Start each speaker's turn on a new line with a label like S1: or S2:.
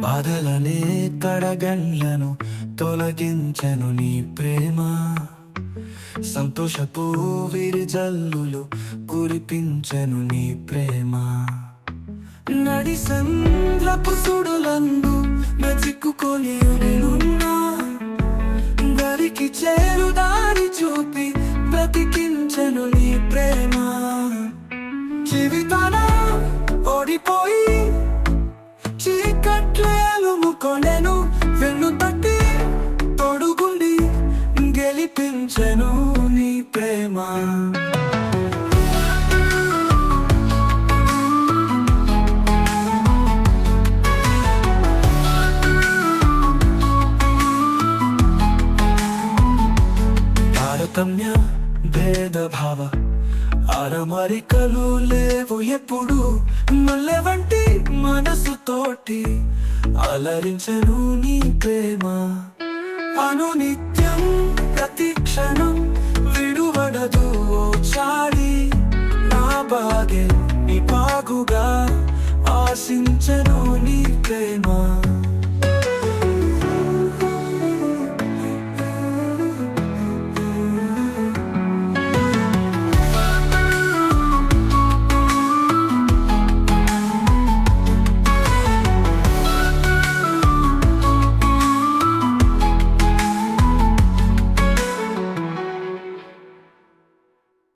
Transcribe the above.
S1: బాధలనే తడగళ్ళను తొలగించను నీ ప్రేమ. సంతోషపు విరిజల్లులు కురిపించను నీ ప్రేమ. నడి సంద్రపు సుడులందు నచిక్కుకొని నేనున్నా. దరికి చేరు దారి చూపి బ్రతికించను నీ ప్రేమ. జీవితాన చీకట్లేలు కొనెను వెన్ను తట్టి తొడుగుండి గెలిపించెను నీ ప్రేమ. తారతమ్య భేదభావ అరమరికలు లేవు ఎప్పుడు మల్లె వంటి మనసుతోటి అలరించను నీ ప్రేమ. అనునిత్యం ప్రతి క్షణం విడువడదు ఓ చాడి నా బాగే నీ బాగుగా ఆశించను నీ ప్రేమ.